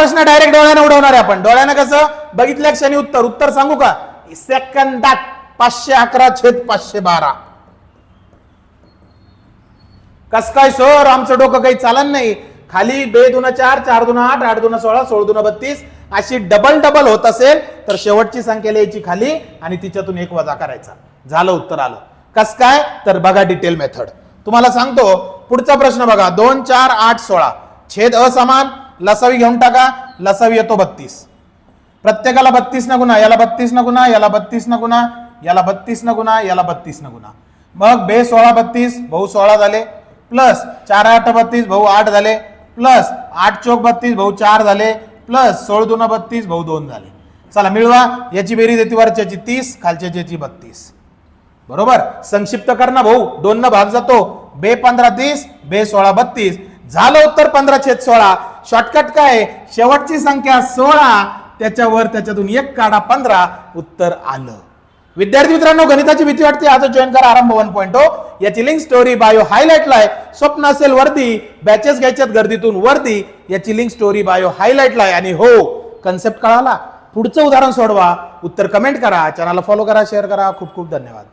प्रश्न डायरेक्ट डोळ्याने उडवणार आहे आपण. डोळ्यानं कसं? बघितल्या क्षणी उत्तर. उत्तर सांगू का? सेकंदात पाचशे अकरा छेद पाचशे बारा. कस काय सर? आमचं डोकं काही चालत नाही. खाली बे दुना चार चार दुना आठ आठ दुना सोळा सोळ दुना बत्तीस. अशी डबल डबल होत असेल तर शेवटची संख्या लिहायची खाली आणि तिच्यातून एक वजा करायचा. झालं उत्तर आलं. कस काय? तर बघा डिटेल मेथड तुम्हाला सांगतो पुढचा प्रश्न बघा. दोन चार आठ सोळा. छेद असमान लसावी घेऊन टाका लसावी येतो बत्तीस. प्रत्येकाला बत्तीस न गुणा याला बत्तीस न गुन्हा याला बत्तीस न गुणा याला बत्तीस न गुणा याला बत्तीस न गुन्हा मग बे सोळा बत्तीस भाऊ सोळा झाले प्लस चार आठ बत्तीस भाऊ आठ झाले प्लस आठ चौक बत्तीस भाऊ चार झाले प्लस सोळ दोन बत्तीस भाऊ दोन झाले. चला मिळवा याची बेरीज येते वरच्याची तीस खालच्याची बत्तीस. बरोबर? संक्षिप्त कर ना भाऊ दोन न भाग जातो. बे पंधरा तीस बे सोळा बत्तीस. झालं उत्तर पंधरा छेद सोळा. शॉर्टकट काय? शेवटची संख्या सोळा त्याच्यावर त्याच्यातून एक काढा पंधरा उत्तर आलं. विद्यार्थी मित्रांनो गणिताची भीती वाटते. आज जॉईन करा आरंभ वन पॉईंट oh. याची लिंक स्टोरी बायो हायलाइटला आहे. स्वप्न असेल वर्दी बॅचेस घ्यायच्यात गर्दीतून वर्दी याची लिंक स्टोरी बायो हायलाइटला आहे. आणि हो कन्सेप्ट कळाला. पुढचं उदाहरण सोडवा. उत्तर कमेंट करा. चॅनलला फॉलो करा शेअर करा. खूप खूप धन्यवाद.